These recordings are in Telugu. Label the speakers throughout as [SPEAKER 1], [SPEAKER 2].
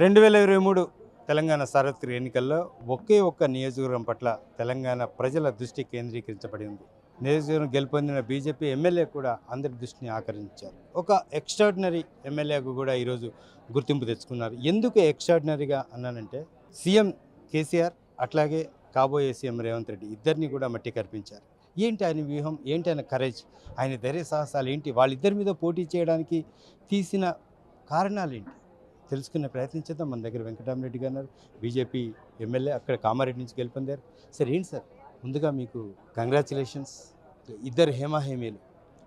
[SPEAKER 1] రెండు వేల ఇరవై మూడు తెలంగాణ సార్వత్రిక ఎన్నికల్లో ఒకే ఒక్క నియోజకవర్గం పట్ల తెలంగాణ ప్రజల దృష్టి కేంద్రీకరించబడింది. నియోజకవర్గం గెలుపొందిన బీజేపీ ఎమ్మెల్యే కూడా అందరి దృష్టిని ఆకర్షించారు. ఒక ఎక్స్ట్రాడినరీ ఎమ్మెల్యేకు కూడా ఈరోజు గుర్తింపు తెచ్చుకున్నారు. ఎందుకు ఎక్స్ట్రాడినరీగా అన్నానంటే సీఎం కేసీఆర్ అట్లాగే కాబోయే సీఎం రేవంత్ రెడ్డి ఇద్దరిని కూడా మట్టి కనిపించారు ఏంటి ఆయన వ్యూహం? ఏంటి ఆయన కరేజ్ ఆయన ధైర్య సాహసాలు ఏంటి? వాళ్ళిద్దరి మీద పోటీ చేయడానికి తీసిన కారణాలు ఏంటి? తెలుసుకునే ప్రయత్నం చేద్దాం. మన దగ్గర వెంకటరామరెడ్డి గారు బీజేపీ ఎమ్మెల్యే అక్కడ కామారెడ్డి నుంచి గెలుపొందారు. సార్ ఏంటి సార్? ముందుగా మీకు కంగ్రాచులేషన్స్ ఇద్దరు హేమాహేమీలు.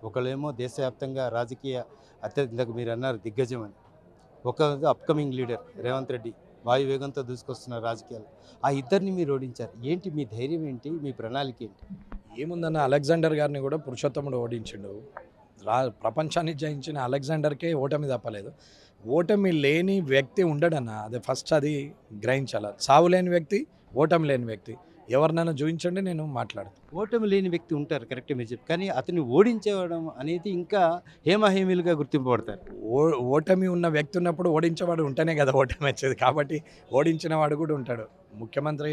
[SPEAKER 1] ఒకళ్ళేమో దేశవ్యాప్తంగా రాజకీయ అత్యధిక మీరు అన్నారు దిగ్గజం అని. ఒక అప్కమింగ్ లీడర్ రేవంత్ రెడ్డి వాయు వేగంతో దూసుకొస్తున్న రాజకీయాలు. ఆ ఇద్దరిని మీరు ఓడించారు. ఏంటి మీ ధైర్యం ఏంటి? మీ ప్రణాళిక ఏంటి?
[SPEAKER 2] ఏముందన్న అలెగ్జాండర్ గారిని కూడా పురుషోత్తముడు ఓడించిండు. రా ప్రపంచాన్ని జయించిన అలెగ్జాండర్కే ఓటమి తప్పలేదు. ఓటమి లేని వ్యక్తి ఉండడన్న అది ఫస్ట్ అది గ్రహించాల. సావు లేని వ్యక్తి ఓటమి లేని వ్యక్తి. ఎవరినైనా చూపించండి నేను మాట్లాడతాను
[SPEAKER 1] ఓటమి లేని వ్యక్తి ఉంటారు కరెక్ట్ మీరు చెప్పి కానీ అతన్ని ఓడించడం అనేది ఇంకా హేమాహేమీలుగా గుర్తింపబడతారు.
[SPEAKER 2] ఓ ఓటమి ఉన్న వ్యక్తి ఉన్నప్పుడు ఓడించేవాడు ఉంటేనే కదా ఓటమి వచ్చేది. కాబట్టి ఓడించిన వాడు కూడా ఉంటాడు. ముఖ్యమంత్రి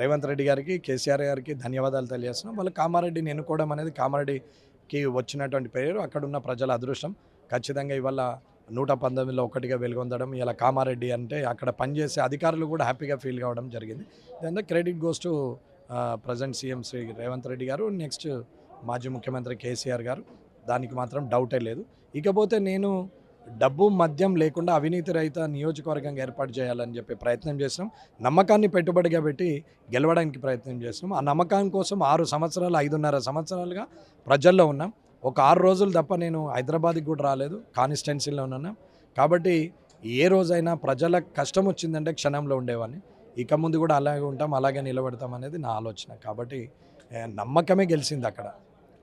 [SPEAKER 2] రేవంత్ రెడ్డి గారికి కేసీఆర్ గారికి ధన్యవాదాలు తెలియజేస్తున్నాం. వాళ్ళు కామారెడ్డిని ఎన్నుకోవడం అనేది కామారెడ్డికి వచ్చినటువంటి పేరు. అక్కడ ఉన్న ప్రజల అదృష్టం. ఖచ్చితంగా ఇవాళ నూట పంతొమ్మిదిలో ఒకటిగా వెలుగొందడం ఇలా కామారెడ్డి అంటే అక్కడ పనిచేసే అధికారులు కూడా హ్యాపీగా ఫీల్ కావడం జరిగింది. దాంతో credit goes to present CM Shri Revanth Reddy garu next మాజీ ముఖ్యమంత్రి కేసీఆర్ గారు. దానికి మాత్రం డౌటే లేదు. ఇకపోతే నేను డబ్బు మద్యం లేకుండా అవినీతి రహిత నియోజకవర్గంగా ఏర్పాటు చేయాలని చెప్పి ప్రయత్నం చేసినాం నమ్మకాన్ని పెట్టుబడిగా పెట్టి గెలవడానికి ప్రయత్నం చేసినాం ఆ నమ్మకం కోసం ఆరు సంవత్సరాలు ఐదున్నర సంవత్సరాలుగా ప్రజల్లో ఉన్నాం. ఒక ఆరు రోజులు తప్ప నేను హైదరాబాద్కి కూడా రాలేదు కాన్స్టిట్యున్సీలో ఉన్నాను. కాబట్టి ఏ రోజైనా ప్రజల కష్టం వచ్చిందంటే క్షణంలో ఉండేవాడిని. ఇక ముందు కూడా అలాగే ఉంటాం అలాగే నిలబెడతాం అనేది నా ఆలోచన. కాబట్టి నమ్మకమే గెలిచింది అక్కడ.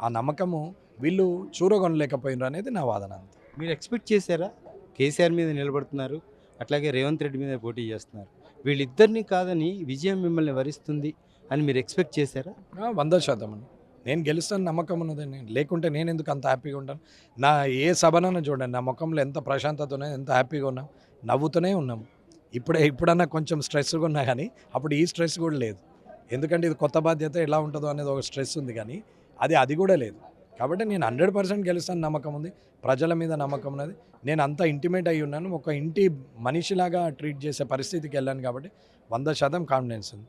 [SPEAKER 2] ఆ నమ్మకము వీళ్ళు చూరగొనలేకపోయినారు అనేది నా వాదన అంతే.
[SPEAKER 1] మీరు ఎక్స్పెక్ట్ చేశారా? కేసీఆర్ మీద నిలబడుతున్నారు అట్లాగే రేవంత్ రెడ్డి మీద పోటీ చేస్తున్నారు. వీళ్ళిద్దరిని కాదని విజయం మిమ్మల్ని వరిస్తుంది అని మీరు ఎక్స్పెక్ట్ చేశారా?
[SPEAKER 2] వంద శాతం అండి. నేను గెలుస్తాను నమ్మకం ఉన్నదండి లేకుంటే నేను ఎందుకు అంత హ్యాపీగా ఉంటాను? నా ఏ సభనన్నా చూడండి నా ముఖంలో ఎంత ప్రశాంతత ఉన్నది ఎంత హ్యాపీగా ఉన్నాం నవ్వుతూనే ఉన్నాం. ఇప్పుడే ఇప్పుడన్నా కొంచెం స్ట్రెస్గా ఉన్నా కానీ అప్పుడు ఈ స్ట్రెస్ కూడా లేదు. ఎందుకంటే ఇది కొత్త బాధ్యత ఎలా ఉంటుందో అనేది ఒక స్ట్రెస్ ఉంది కానీ అది అది కూడా లేదు. కాబట్టి నేను హండ్రెడ్ పర్సెంట్ గెలుస్తాను నమ్మకం ఉంది ప్రజల మీద నమ్మకం ఉన్నది. నేను అంత ఇంటిమేట్ అయి ఉన్నాను ఒక ఇంటి మనిషిలాగా ట్రీట్ చేసే పరిస్థితికి వెళ్ళాను కాబట్టి వంద శాతం కాన్ఫిడెన్స్ ఉంది.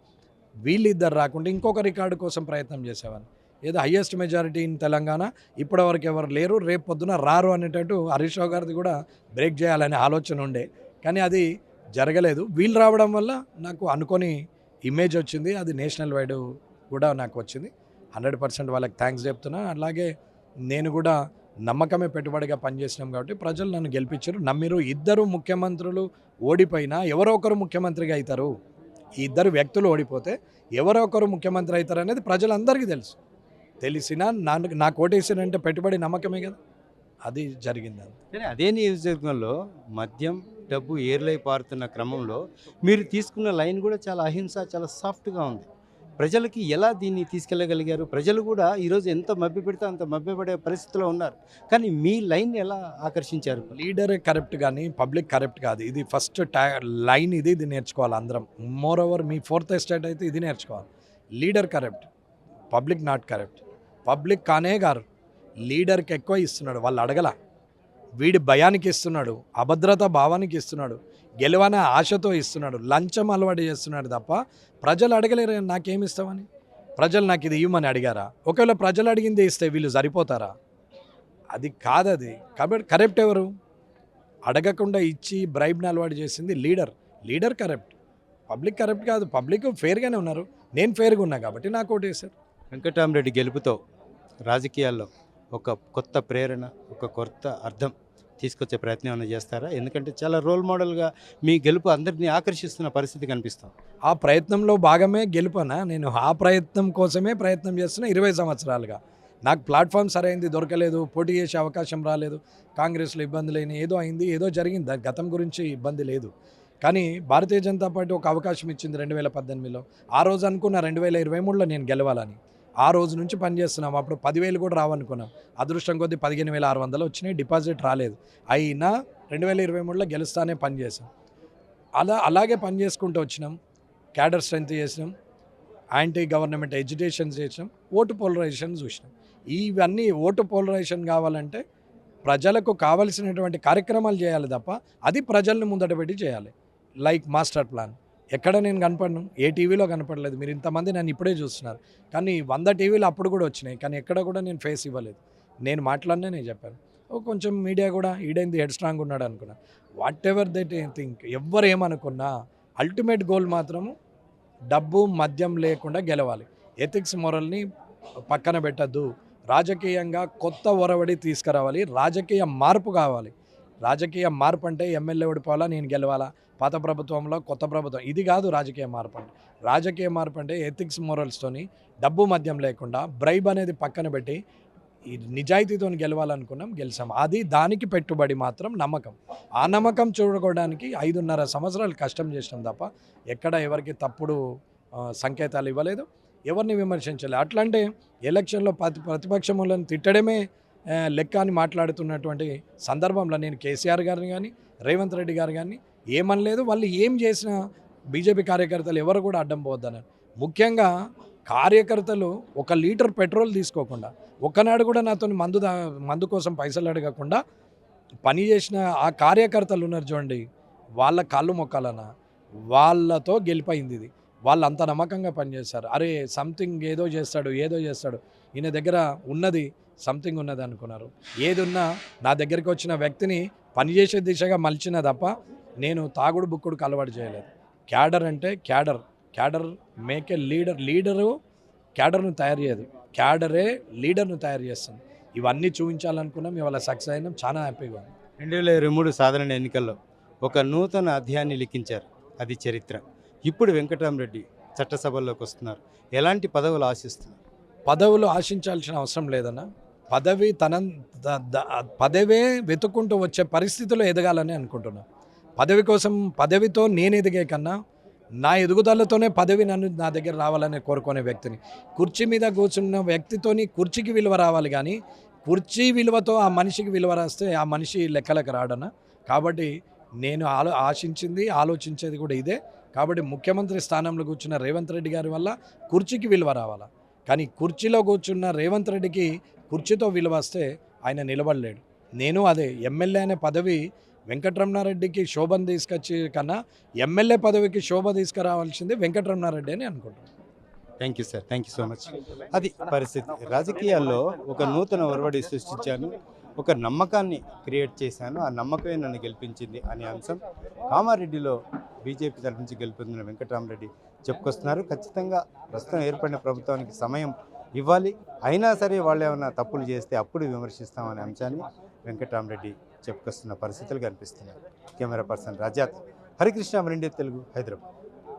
[SPEAKER 2] వీళ్ళిద్దరు రాకుండా ఇంకొక రికార్డు కోసం ప్రయత్నం చేసేవాడిని. ఏదో హయ్యెస్ట్ మెజారిటీ ఇన్ తెలంగాణ. ఇప్పటివరకు ఎవరు లేరు రేపు పొద్దున రారు అనేటట్టు హరీష్ రావు గారిది కూడా బ్రేక్ చేయాలనే ఆలోచన ఉండే. కానీ అది జరగలేదు. వీళ్ళు రావడం వల్ల నాకు అనుకొని ఇమేజ్ వచ్చింది. అది నేషనల్ వైడ్ కూడా నాకు వచ్చింది. హండ్రెడ్ పర్సెంట్ వాళ్ళకి థ్యాంక్స్ చెప్తున్నా. అలాగే నేను కూడా నమ్మకమే పెట్టుబడిగా పనిచేసినాం కాబట్టి ప్రజలు నన్ను గెలిపించారు. నమ్మిరు. ఇద్దరు ముఖ్యమంత్రులు ఓడిపోయినా ఎవరో ఒకరు ముఖ్యమంత్రిగా అవుతారు. ఈ ఇద్దరు వ్యక్తులు ఓడిపోతే ఎవరో ఒకరు ముఖ్యమంత్రి అవుతారు అనేది ప్రజలందరికీ తెలుసు. తెలిసినా నాకు నాకు ఓటేసానంటే పెట్టుబడి నమ్మకమే కదా. అది జరిగింది
[SPEAKER 1] కానీ అదే నియోజకవర్గంలో మద్యం డబ్బు ఏర్లై పారుతున్న క్రమంలో మీరు తీసుకున్న లైన్ కూడా చాలా అహింస చాలా సాఫ్ట్గా ఉంది. ప్రజలకి ఎలా దీన్ని తీసుకెళ్ళగలిగారు? ప్రజలు కూడా ఈరోజు ఎంత మభ్య పెడితే అంత మభ్యపడే పరిస్థితిలో ఉన్నారు. కానీ మీ లైన్ ఎలా ఆకర్షించారు?
[SPEAKER 2] లీడర్ కరెక్ట్ కానీ పబ్లిక్ కరెక్ట్ కాదు. ఇది ఫస్ట్ టా లైన్ ఇది ఇది నేర్చుకోవాలి అందరం. మోర్ ఓవర్ మీ ఫోర్త్ ఎస్టేట్ అయితే ఇది నేర్చుకోవాలి. Leader correct public not correct. Public కానే గారు. లీడర్కి ఎక్కువ ఇస్తున్నాడు వాళ్ళు అడగల. వీడి భయానికి ఇస్తున్నాడు అభద్రత భావానికి ఇస్తున్నాడు గెలవనే ఆశతో ఇస్తున్నాడు లంచం అలవాటు చేస్తున్నాడు తప్ప ప్రజలు అడగలేరు నాకేమి ఇస్తామని. ప్రజలు నాకు ఇది ఇవ్వమని అడిగారా? ఒకవేళ ప్రజలు అడిగింది ఇస్తే వీళ్ళు సరిపోతారా? అది కాదది. కాబట్టి కరెక్ట్ ఎవరు? అడగకుండా ఇచ్చి బ్రైబ్ని అలవాటు చేసింది leader. Leader correct public correct కాదు పబ్లిక్ ఫేర్గానే ఉన్నారు. నేను ఫేర్గా ఉన్నా కాబట్టి నాకు ఓటేశారు
[SPEAKER 1] వెంకటరామరెడ్డి గెలుపుతో రాజకీయాల్లో ఒక కొత్త ప్రేరణ ఒక కొత్త అర్థం తీసుకొచ్చే ప్రయత్నం ఏమైనా చేస్తారా? ఎందుకంటే చాలా రోల్ మోడల్గా మీ గెలుపు అందరినీ ఆకర్షిస్తున్న పరిస్థితి కనిపిస్తాం
[SPEAKER 2] ఆ ప్రయత్నంలో భాగమే గెలుపనా? నేను ఆ ప్రయత్నం కోసమే ప్రయత్నం చేస్తున్నా ఇరవై సంవత్సరాలుగా. నాకు ప్లాట్ఫామ్ సరైంది దొరకలేదు పోటీ చేసే అవకాశం రాలేదు కాంగ్రెస్లో ఇబ్బంది లేని ఏదో అయింది ఏదో జరిగింది గతం గురించి ఇబ్బంది లేదు. కానీ భారతీయ జనతా పార్టీ ఒక అవకాశం ఇచ్చింది రెండు వేల పద్దెనిమిదిలో. ఆ రోజు అనుకున్న రెండు వేల ఇరవై మూడులో నేను గెలవాలని. ఆ రోజు నుంచి పనిచేస్తున్నాం అప్పుడు పదివేలు కూడా రావనుకున్నాం. అదృష్టం కొద్దీ పదిహేను వేల ఆరు వందలు వచ్చినాయి. డిపాజిట్ రాలేదు. అయినా రెండు వేల ఇరవై మూడులో గెలుస్తానే పనిచేసాం అలా అలాగే పని చేసుకుంటూ వచ్చినాం. క్యాడర్ స్ట్రెంత్ చేసినాం. యాంటీ గవర్నమెంట్ ఎడ్యుటేషన్ చేసినాం. ఓటు పోలరైజేషన్ చూసినాం. ఇవన్నీ ఓటు పోలరైజేషన్ కావాలంటే ప్రజలకు కావలసినటువంటి కార్యక్రమాలు చేయాలి తప్ప అది ప్రజల్ని ముందట పెట్టి చేయాలి. Like master plan. ఎక్కడ నేను కనపడను? ఏ టీవీలో కనపడలేదు? మీరు ఇంతమంది నన్ను ఇప్పుడే చూస్తున్నారు. కానీ వంద టీవీలు అప్పుడు కూడా వచ్చినాయి. కానీ ఎక్కడ కూడా నేను ఫేస్ ఇవ్వలేదు. నేను మాట్లాడినా నేను చెప్పాను. కొంచెం మీడియా కూడా ఈడైంది హెడ్ స్ట్రాంగ్ ఉన్నాడు అనుకున్నా. వాట్ ఎవర్ దట్ థింక్ ఎవరు ఏమనుకున్నా అల్టిమేట్ గోల్ మాత్రము డబ్బు మద్యం లేకుండా గెలవాలి. ఎథిక్స్ మొరల్ని పక్కన పెట్టద్దు. రాజకీయంగా కొత్త ఒరవడి తీసుకురావాలి. రాజకీయ మార్పు కావాలి. రాజకీయ మార్పు అంటే ఎమ్మెల్యే ఓడిపోవాలా నేను గెలవాలా? పాత ప్రభుత్వంలో కొత్త ప్రభుత్వం. ఇది కాదు రాజకీయ మార్పు అంటే. రాజకీయ మార్పు అంటే ఎథిక్స్ మోరల్స్తోని డబ్బు మద్యం లేకుండా బ్రైబ్ అనేది పక్కన పెట్టి ఈ నిజాయితీతో గెలవాలనుకున్నాం గెలిచాం. అది దానికి పెట్టుబడి మాత్రం నమ్మకం. ఆ నమ్మకం చూడుకోవడానికి ఐదున్నర సంవత్సరాలు కష్టం చేసినాం తప్ప ఎక్కడ ఎవరికి తప్పుడు సంకేతాలు ఇవ్వలేదు. ఎవరిని విమర్శించలేదు అట్లంటే ఎలక్షన్లో ప్రతి ప్రతిపక్షములను తిట్టడమే లెక్క అని మాట్లాడుతున్నటువంటి సందర్భంలో నేను కేసీఆర్ గారిని కానీ రేవంత్ రెడ్డి గారు కానీ ఏమనలేదు. వాళ్ళు ఏం చేసినా బీజేపీ కార్యకర్తలు ఎవరు కూడా అడ్డం పోవద్దన్నారు. ముఖ్యంగా కార్యకర్తలు ఒక లీటర్ పెట్రోల్ తీసుకోకుండా ఒక్కనాడు కూడా నాతో మందు దా మందు కోసం పైసలు అడగకుండా పని చేసిన ఆ కార్యకర్తలు ఉన్నారు చూడండి. వాళ్ళ కళ్ళు మొక్కలన? వాళ్ళతో గెలిపోయింది ఇది. వాళ్ళు అంత నమ్మకంగా పనిచేస్తారు అరే సంథింగ్ ఏదో చేస్తాడు ఏదో చేస్తాడు. ఈయన దగ్గర ఉన్నది సంథింగ్ ఉన్నది అనుకున్నారు. ఏది ఉన్నా నా దగ్గరికి వచ్చిన వ్యక్తిని పనిచేసే దిశగా మలిచిన తప్ప నేను తాగుడు బుక్కుడు అలవాటు చేయలేదు. క్యాడర్ అంటే cadre. Cadre make a leader leader క్యాడర్ను తయారు చేయదు. క్యాడరే లీడర్ను తయారు చేస్తుంది. ఇవన్నీ చూపించాలనుకున్నాం. ఇవాళ సక్సెస్ అయినాం. చాలా హ్యాపీగా ఉంది
[SPEAKER 1] రెండు వేల ఇరవై మూడు సాధారణ ఎన్నికల్లో ఒక నూతన అధ్యాయాన్ని లిఖించారు. అది చరిత్ర. ఇప్పుడు వెంకటరామరెడ్డి చట్టసభల్లోకి వస్తున్నారు. ఎలాంటి పదవులు ఆశిస్తున్నారు?
[SPEAKER 2] పదవులు ఆశించాల్సిన అవసరం లేదన్న. పదవి తన పదవే వెతుక్కుంటూ వచ్చే పరిస్థితిలో ఎదగాలని అనుకుంటున్నాను పదవి కోసం పదవితో నేను ఎదిగే కన్నా నా ఎదుగుదలతోనే పదవి నన్ను నా దగ్గర రావాలని కోరుకునే వ్యక్తిని. కుర్చీ మీద కూర్చున్న వ్యక్తితోని కుర్చీకి విలువ రావాలి కానీ కుర్చీ విలువతో ఆ మనిషికి విలువ రాస్తే ఆ మనిషి లెక్కలకు రాడన కాబట్టి నేను ఆలో ఆశించింది ఆలోచించేది కూడా ఇదే. కాబట్టి ముఖ్యమంత్రి స్థానంలో కూర్చున్న రేవంత్ రెడ్డి గారి వల్ల కుర్చీకి విలువ రావాలా? కానీ కుర్చీలో కూర్చున్న రేవంత్ రెడ్డికి కుర్చీతో విలువ వస్తే ఆయన నిలబడలేడు. నేను అదే ఎమ్మెల్యే అనే పదవి వెంకటరమణారెడ్డికి శోభను తీసుకొచ్చి కన్నా ఎమ్మెల్యే పదవికి శోభ తీసుకురావాల్సింది వెంకటరమణారెడ్డి అని అనుకుంటున్నాను.
[SPEAKER 1] Thank you sir thank you so much అది పరిస్థితి. రాజకీయాల్లో ఒక నూతన ఒరవడి సృష్టించాను ఒక నమ్మకాన్ని క్రియేట్ చేశాను ఆ నమ్మకమే నన్ను గెలిపించింది అనే అంశం కామారెడ్డిలో బీజేపీ తరఫు నుంచి గెలుపొందిన వెంకటరామరెడ్డి చెప్పుకొస్తున్నారు. ఖచ్చితంగా ప్రస్తుతం ఏర్పడిన ప్రభుత్వానికి సమయం ఇవ్వాలి. అయినా సరే వాళ్ళు ఏమైనా తప్పులు చేస్తే అప్పుడు విమర్శిస్తామనే అంశాన్ని వెంకటరామరెడ్డి చెప్పుకొస్తున్న పరిస్థితులు కనిపిస్తున్నాయి. Camera person Rajat. హరికృష్ణ మరిండే తెలుగు హైదరాబాద్.